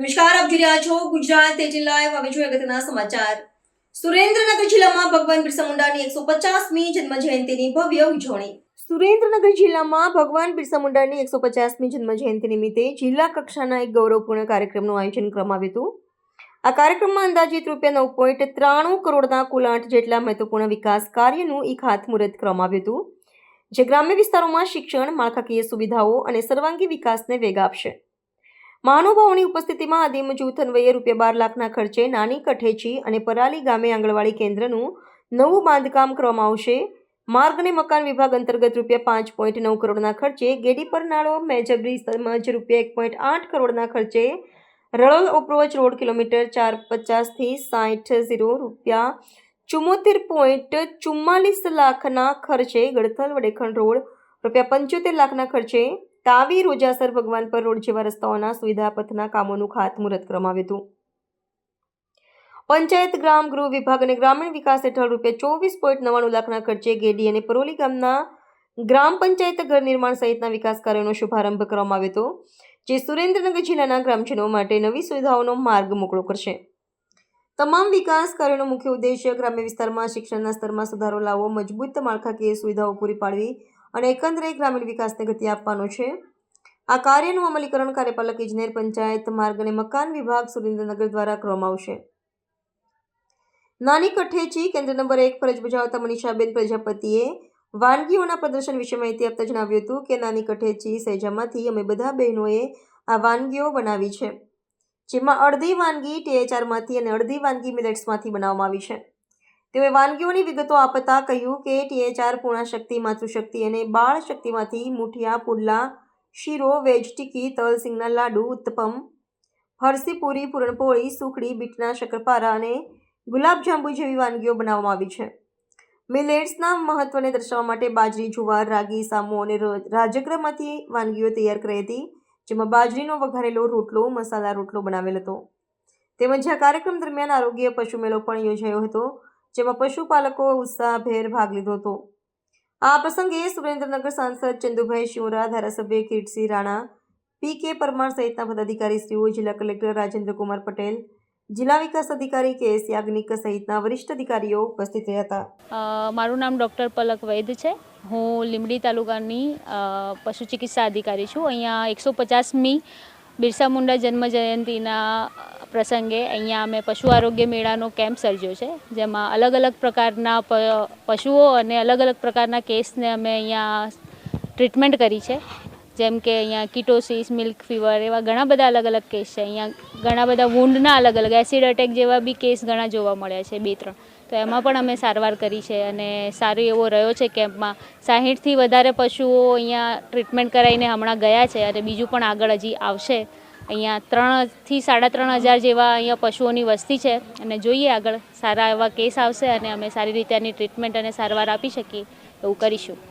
જોઈ રહ્યા છો ગુજરાત એટીન લાઈવ હવે જોઈએ અગત્યના સમાચાર. સુરેન્દ્રનગર જિલ્લામાં ભગવાન બિરસા મુંડાની એકસો પચાસમી જન્મ જયંતિની ભવ્ય ઉજવણી. સુરેન્દ્રનગર જિલ્લામાં ભગવાન બિરસા મુંડાની એકસો પચાસમી જન્મ જયંતિ નિમિત્તે જિલ્લા કક્ષાના એક ગૌરવપૂર્ણ કાર્યક્રમનું આયોજન કરવામાં આવ્યું હતું. આ કાર્યક્રમમાં અંદાજિત રૂપિયા નવ પોઈન્ટ ત્રાણું કરોડના કુલ આઠ જેટલા મહત્વપૂર્ણ વિકાસ કાર્યનું એક હાથમુહૂર્ત કરવામાં આવ્યું હતું, જે ગ્રામ્ય વિસ્તારોમાં શિક્ષણ, માળખાકીય સુવિધાઓ અને સર્વાંગી વિકાસને વેગ આપશે. મહાનુભાવોની ઉપસ્થિતિમાં આદિમ જૂથ અન્વયે રૂપિયા બાર લાખના ખર્ચે નાની કઠેચી અને પરાલી ગામે આંગણવાડી કેન્દ્રનું નવું બાંધકામ કરવામાં આવશે. માર્ગ અને મકાન વિભાગ અંતર્ગત રૂપિયા પાંચ પોઈન્ટ નવ કરોડના ખર્ચે ગેડી પરનાળો મેજબરી બ્રિજ તેમજ રૂપિયા એક પોઈન્ટ આઠ કરોડના ખર્ચે રળોલ અપ્રોચ રોડ કિલોમીટર ચાર પચાસથી સાઠ ઝીરો રૂપિયા ચુમ્મોતેર પોઈન્ટ ચુમ્માલીસ લાખના ખર્ચે ગડથલ વડેખંડ રોડ રૂપિયા પંચોતેર લાખના ખર્ચે તાવી રોજાસર ભગવાન પર રોડ જેવા રસ્તાઓના સુવિધા પથના કામોનું ખાતમુહૂર્ત કરવામાં આવ્યું હતું. પંચાયત, ગ્રામ, ગૃહ વિભાગ અને ગ્રામીણ વિકાસ હેઠળ રૂપિયા ચોવીસ પોઈન્ટ નવ્વાણું લાખના ખર્ચે ગેડી અને પરોલી ગામના ગ્રામ પંચાયત ઘર નિર્માણ સહિતના વિકાસ કાર્યોનો શુભારંભ કરવામાં આવ્યો હતો, જે સુરેન્દ્રનગર જિલ્લાના ગ્રામજનો માટે નવી સુવિધાઓનો માર્ગ મોકળો કરશે. તમામ વિકાસ કાર્યોનો મુખ્ય ઉદ્દેશ્ય ગ્રામ્ય વિસ્તારમાં, શિક્ષણના સ્તરમાં સુધારો લાવવો, મજબૂત માળખાકીય સુવિધાઓ પૂરી પાડવી અને એકંદરે ગ્રામીણ વિકાસને ગતિ આપવાનો છે. આ કાર્યનું અમલીકરણ કાર્યપાલક ઇજનેર પંચાયત માર્ગ અને મકાન વિભાગ સુરેન્દ્રનગર દ્વારા કરવામાં આવશે. નાની કઠેચી કેન્દ્ર નંબર એક ફરજ બજાવતા મનીષાબેન પ્રજાપતિએ વાનગીઓના પ્રદર્શન વિશે માહિતી આપતા જણાવ્યું હતું કે નાની કઠેચી સહેજામાંથી અમે બધા બહેનોએ આ વાનગીઓ બનાવી છે, જેમાં અડધી વાનગી ટીએચઆરમાંથી અને અડધી વાનગી મિલેટ્સમાંથી બનાવવામાં આવી છે. તેઓએ વાનગીઓની વિગતો આપતા કહ્યું કે ટીએચઆર પૂર્ણાશક્તિ, માતૃશક્તિ અને બાળ શક્તિમાંથી મુઠિયા, પુડલા, શીરો, વેજ ટીકી તલ, સિંગના લાડુ, ઉત્તપમ હરસીપુરી પૂરણપોળી, સુખડી, બીટના શક્કરપારા અને ગુલાબજાંબુ જેવી વાનગીઓ બનાવવામાં આવી છે. મિલેટ્સના મહત્વને દર્શાવવા માટે બાજરી, જુવાર, રાગી, સામો અને ર- રાજગરામાંથી વાનગીઓ તૈયાર કરી હતી, જેમાં બાજરીનો વઘારેલો રોટલો, મસાલા રોટલો બનાવેલ હતો. તેમજ આ કાર્યક્રમ દરમિયાન આરોગ્ય પશુ મેળો પણ યોજાયો હતો. જેમાં પશુપાલકો ઉત્સાહભેર ભાગ લીધો હતો. આ પ્રસંગે સુરેન્દ્રનગર સાંસદ ચંદુભાઈ શિવરા, ધારાસભ્ય કિરીટસિંહ રાણા, પી કે પરમાર સહિતના પદાધિકારીશ્રીઓ, જિલ્લા કલેક્ટર રાજેન્દ્રકુમાર પટેલ, જિલ્લા વિકાસ અધિકારી કે એસ યાજ્ઞિક સહિતના વરિષ્ઠ અધિકારીઓ ઉપસ્થિત રહ્યા હતા. મારું નામ ડૉક્ટર પલક વૈદ છે. હું લીંબડી તાલુકાની પશુ ચિકિત્સા અધિકારી છું. અહીંયા એકસો પચાસમી બિરસા મુંડા જન્મ જયંતિના પ્રસંગે અહીંયા અમે પશુ આરોગ્ય મેળાનો કેમ્પ સર્જ્યો છે, જેમાં અલગ અલગ પ્રકારના પશુઓ અને અલગ અલગ પ્રકારના કેસને અમે અહીંયા ટ્રીટમેન્ટ કરી છે. જેમ કે અહીંયા કિટોસિસ મિલ્ક ફીવર એવા ઘણા બધા અલગ અલગ કેસ છે. અહીંયા ઘણા બધા વુન્ડના અલગ અલગ એસિડ અટેક જેવા બી કેસ ઘણા જોવા મળ્યા છે, બે, ત્રણ. તો એમાં પણ અમે સારવાર કરી છે અને સારો એવો રહ્યો છે કેમ્પમાં. સાહીઠથી વધારે પશુઓ અહીંયા ટ્રીટમેન્ટ કરાવીને હમણાં ગયા છે અને બીજું પણ આગળ હજી આવશે. અહીંયા ત્રણથી સાડા ત્રણ હજાર જેવા અહીંયા પશુઓની વસ્તી છે અને જોઈએ આગળ સારા એવા કેસ આવશે અને અમે સારી રીતે એની ટ્રીટમેન્ટ અને સારવાર આપી શકીએ એવું કરીશું.